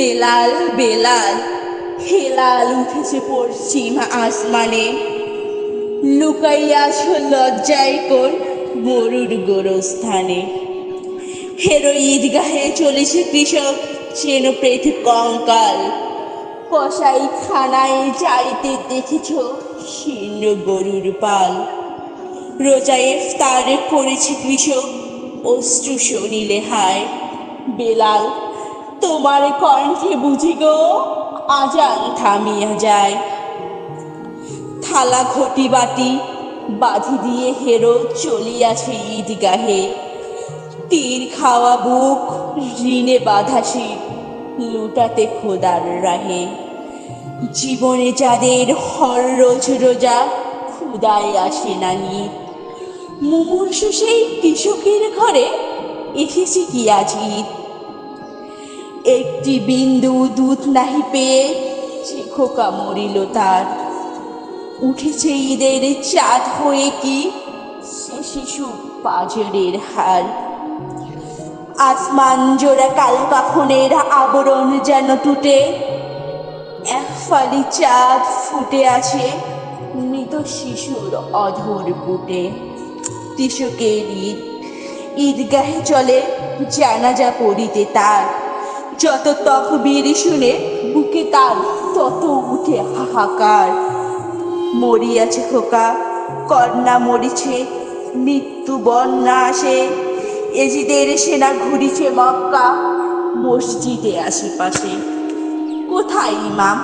বেলাল বেলাল, হেলাল উঠেছে পশ্চিম আসমানে। লুকাইয়াছ লজ্জায় কোন মরুর গোরস্থানে। হেরো ঈদগাহে চলেছে কৃষক চেন প্রেত কঙ্কাল। কসাই খানায় যাইতে দেখেছ শীর্ণ গরুর পাল। রোজা ইফতার করেছে কৃষক, অশ্রু শনিলে হায়। বেলাল তোমার কণ্ঠে বুঝি গো, আজান থামিয়া যায়। থালা ঘটি বাটি বাঁধি দিয়ে হেরো চলিয়াছে ঈদগাহে। তীর খাওয়া বুক, ঋণে বাঁধা শির লুটাতে খোদার রাহে। জীবনে যাদের হর রোজ রোজা, ক্ষুদায় আসে না নিত মুমূর্ষু সেই কৃষকের ঘরে, এসেছে কি আজ ঈদ? একটি বিন্দু দুধ নাহি পেয়ে যে খোকা মরিল তার। উঠেছে ঈদের চাঁদ হয়ে কি? সে শিশু পাজরের হার। আসমান জোড়া কাল কাফনের আবরণ যেন টুটে। এক ফালি চাঁদ ফুটে আছে মৃত শিশুর অধর বুটে কৃষকের ঈদ ঈদগাহে চলে জানাজা পড়িতে তার। যত তকবীর শুনে বুকে তার তত উঠে হাহাকার। মরিয়াছে খোকা, কন্যা মরিছে, মৃত্যু বন্যা আসে। এজিদের সেনা ঘুরিছে মক্কা, মসজিদে আশেপাশে। কোথায় ইমাম?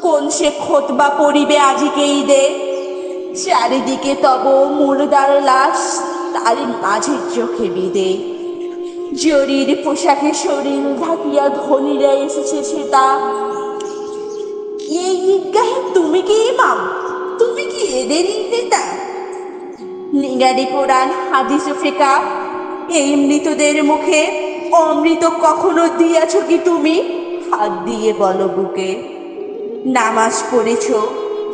কোন সে খোতবা পড়িবে আজিকে ঈদে? চারিদিকে তব মুর্দার লাশ, তারই মাঝের চোখে বিদে জরির পোশাকে শরীর ঢাকিয়া ধনীরা এসেছে সেটা এই ঈদগাহে তুমি কি ইমাম? তুমি কি এদের নেতা? লিঙ্গারি কোরআন, হাদিস ফেকা, এই মৃতদের মুখে অমৃত কখনো দিয়াছ কি তুমি? হাত দিয়ে বলো বুকে। নামাজ পড়েছ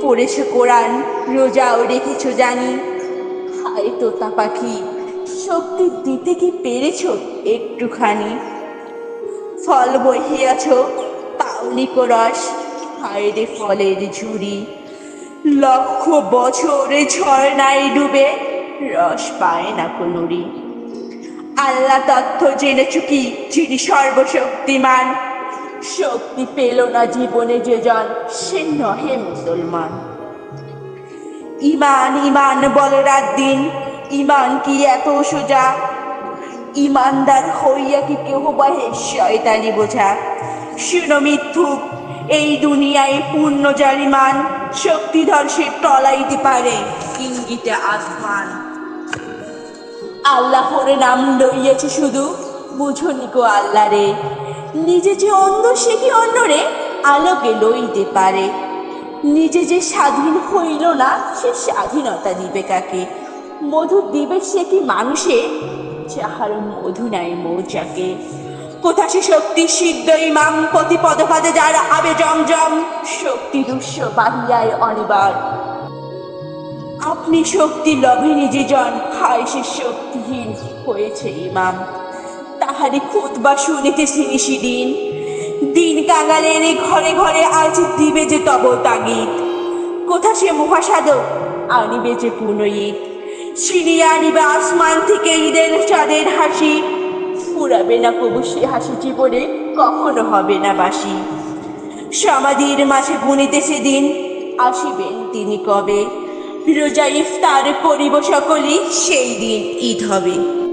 পড়েছ কোরআন, রোজাও রেখেছ জানি। হায় তোতা পাখি। শক্তি দিতে কি পেরেছ একটুখানি? ফল বহিয়াছ পাওনি রস হায় রে ফলের ঝুড়ি। লক্ষ বছরে ঝর্ণায় ডুবে রস পায় না কোনুরি আল্লাহ তথ্য জেনেছ কি, যিনি সর্বশক্তিমান? শক্তি পেল না জীবনে যে জন সে নহে মুসলমান। ইমান ইমান বলে রাত দিন ইমান কি এত সোজা? ইমানদার হইয়া কি কেহ বাহে শয়তানি বোঝা? শুনো মিথ্যুক, এই দুনিয়ায় পূর্ণ জারিমান শক্তিধর সে টলাইতে পারে ইঙ্গিতে আসমান। আল্লাহর নাম লইয়াছে শুধু? বুঝনি গো আল্লাহ রে, নিজে যে অন্ধ সে কি অন্যরে আলোকে লইতে পারে। নিজে যে স্বাধীন হইল না, সে স্বাধীনতা দিবে কাকে? মধু দিবে সে কি মানুষে? যাহার মধু নাই মৌচাকে। কোথা সে শক্তি সিদ্ধ ইমাম প্রতি পদপাদে যার আবে জমজম শক্তি দুঃস্ব বাহিয়ায় অনিবার। আপনি শক্তি লভে নিজে জন হায় সে শক্তিহীন হয়েছে ইমাম। তাহারি খুতবা শুনিতেছি নিশিদিন। দিন দিন কাঙালের ঘরে ঘরে আজ দিবে যে তব তাগিদ। কোথা সে মহাসাধক, আনিবে যে পুনঈদ ছিনিয়ে আনিবে আসমান থেকে ঈদের চাঁদের হাসি। ফুরাবে না কবু সে হাসি জীবনে, কখনো হবে না বাসি সমাধির মাঝে গুনিতেছে দিন আসিবেন তিনি কবে? রোজা ইফতার করিব সকলেই, সেই দিন ঈদ হবে।